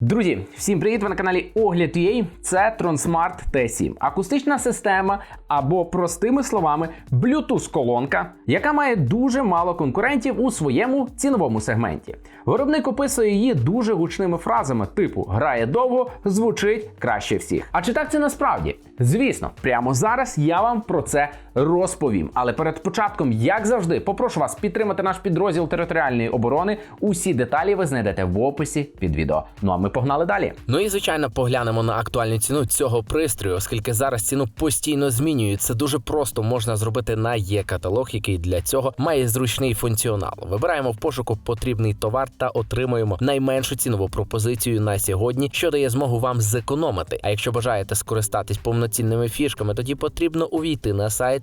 Друзі, всім привіт! Ви на каналі Огляд.ua. Це Tronsmart T7. Акустична система або, простими словами, Bluetooth-колонка, яка має дуже мало конкурентів у своєму ціновому сегменті. Виробник описує її дуже гучними фразами, типу грає довго, звучить краще всіх. А чи так це насправді? Звісно, прямо зараз я вам про це розповім. Але перед початком, як завжди, попрошу вас підтримати наш підрозділ територіальної оборони. Усі деталі ви знайдете в описі під відео. Ну а ми погнали далі. Ну і звичайно поглянемо на актуальну ціну цього пристрою, оскільки зараз ціну постійно змінюють. Це дуже просто можна зробити на є-каталог, який для цього має зручний функціонал. Вибираємо в пошуку потрібний товар та отримуємо найменшу цінову пропозицію на сьогодні, що дає змогу вам зекономити. А якщо бажаєте скористатись повноцінними фішками, тоді потрібно увійти на сайт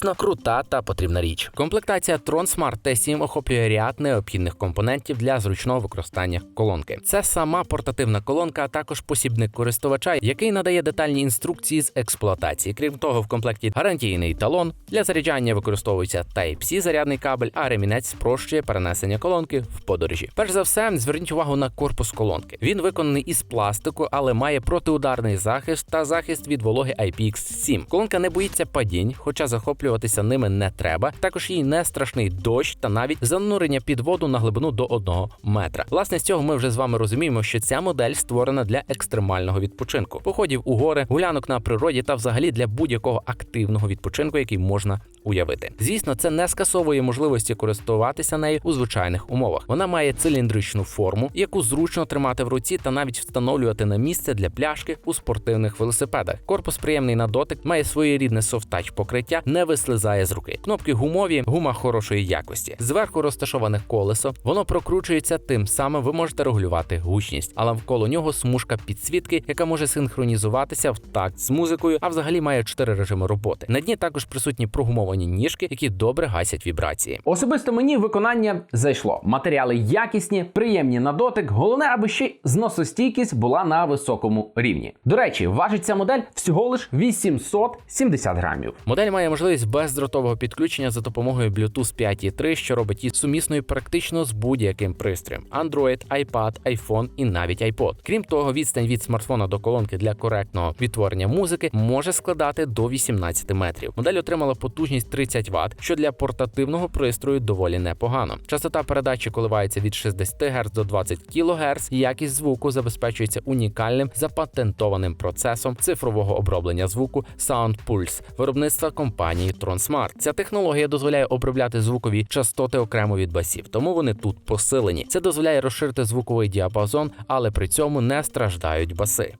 крута та потрібна річ. Комплектація Tron Smart T7 охоплює ряд необхідних компонентів для зручного використання колонки. Це сама портативна колонка, а також посібник користувача, який надає детальні інструкції з експлуатації. Крім того, в комплекті гарантійний талон для заряджання використовується Type-C зарядний кабель, а ремінець спрощує перенесення колонки в подорожі. Перш за все, зверніть увагу на корпус колонки. Він виконаний із пластику, але має протиударний захист та захист від вологи IPX7. Колонка не боїться падінь, хоча захоплюватися ними не треба. Також їй не страшний дощ та навіть занурення під воду на глибину до 1 метра. Власне, з цього ми вже з вами розуміємо, що ця модель створена для екстремального відпочинку, походів у гори, гулянок на природі та взагалі для будь-якого активного відпочинку, який можна уявити. Звісно, це не скасовує можливості користуватися нею у звичайних умовах. Вона має циліндричну форму, яку зручно тримати в руці та навіть встановлювати на місце для пляшки у спортивних велосипедах. Корпус приємний на дотик, має своєрідне софтач покриття, не вислизає з руки. Кнопки гумові, гума хорошої якості. Зверху розташоване колесо, воно прокручується, тим самим ви можете регулювати гучність, але навколо нього смужка підсвітки, яка може синхронізуватися в такт з музикою, а взагалі має чотири режими роботи. На дні також присутні прогумовані ніжки, які добре гасять вібрації. Особисто мені виконання зайшло. Матеріали якісні, приємні на дотик. Головне, аби ще зносостійкість була на високому рівні. До речі, важить ця модель всього лиш 870 грамів. Модель має можливість бездротового підключення за допомогою Bluetooth 5.3, що робить її сумісною практично з будь-яким пристроєм: Android, iPad, iPhone і навіть iPod. Крім того, відстань від смартфона до колонки для коректного відтворення музики може складати до 18 метрів. Модель отримала потужність 30 Вт, що для портативного пристрою доволі непогано. Частота передачі коливається від 60 Гц до 20 кГц. Якість звуку забезпечується унікальним запатентованим процесом цифрового оброблення звуку Sound Pulse виробництва компанії TronSmart. Ця технологія дозволяє обробляти звукові частоти окремо від басів, тому вони тут посилені. Це дозволяє розширити звуковий діапазон, але при цьому не страждають баси.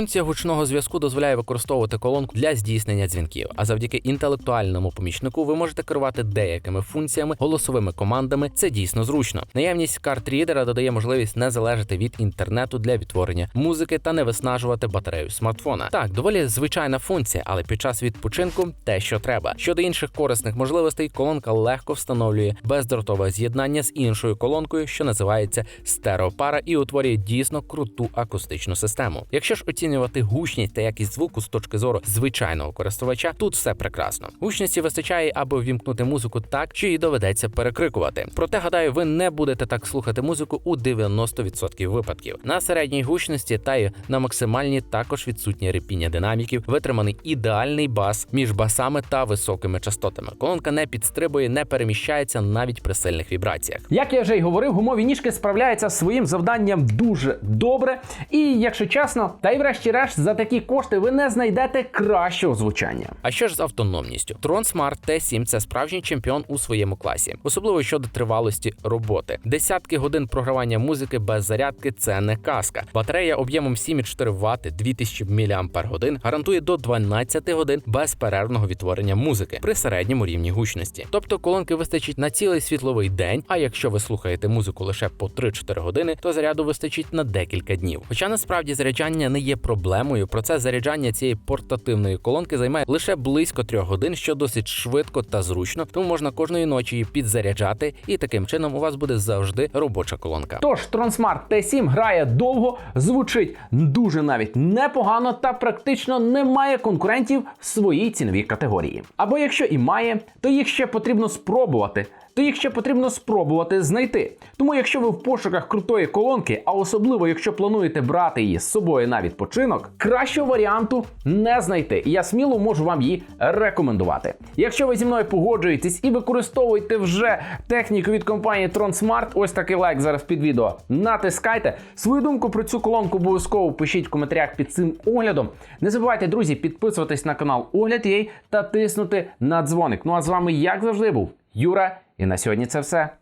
Функція гучного зв'язку дозволяє використовувати колонку для здійснення дзвінків. А завдяки інтелектуальному помічнику ви можете керувати деякими функціями, голосовими командами. Це дійсно зручно. Наявність карт-рідера додає можливість не залежати від інтернету для відтворення музики та не виснажувати батарею смартфона. Так, доволі звичайна функція, але під час відпочинку те, що треба. Щодо інших корисних можливостей, колонка легко встановлює бездротове з'єднання з іншою колонкою, що називається стереопара, і утворює дійсно круту акустичну систему. Якщо ж оцінювати гучність та якість звуку з точки зору звичайного користувача, тут все прекрасно. Гучності вистачає, аби ввімкнути музику так, що її доведеться перекрикувати. Проте, гадаю, ви не будете так слухати музику у 90% випадків. На середній гучності та й на максимальній також відсутнє репіння динаміків, витриманий ідеальний бас між басами та високими частотами. Колонка не підстрибує, не переміщається навіть при сильних вібраціях. Як я вже й говорив, гумові ніжки справляються своїм завданням дуже добре. І якщо чесно, та й врешті врешті-решт, за такі кошти ви не знайдете кращого звучання. А що ж з автономністю? Tron Smart T7 – це справжній чемпіон у своєму класі, особливо щодо тривалості роботи. Десятки годин програвання музики без зарядки це не казка. Батарея об'ємом 7,4 Вт 2000 мАч гарантує до 12 годин безперервного відтворення музики при середньому рівні гучності. Тобто колонки вистачить на цілий світловий день. А якщо ви слухаєте музику лише по 3-4 години, то заряду вистачить на декілька днів. Хоча насправді заряджання не є проблемою. Процес заряджання цієї портативної колонки займає лише близько 3 годин, що досить швидко та зручно, тому можна кожної ночі її підзаряджати, і таким чином у вас буде завжди робоча колонка. Тож Tronsmart T7 грає довго, звучить дуже навіть непогано та практично не має конкурентів в своїй ціновій категорії. Або якщо і має, то їх ще потрібно спробувати. То їх ще потрібно спробувати знайти. Тому, якщо ви в пошуках крутої колонки, а особливо якщо плануєте брати її з собою на відпочинок, кращого варіанту не знайти. І я сміло можу вам її рекомендувати. Якщо ви зі мною погоджуєтесь і використовуєте вже техніку від компанії TronSmart, ось такий лайк зараз під відео. Натискайте свою думку про цю колонку обов'язково пишіть в коментарях під цим оглядом. Не забувайте, друзі, підписуватись на канал Огляд Єй та тиснути на дзвоник. Ну а з вами, як завжди, був Юра. І на сьогодні це все.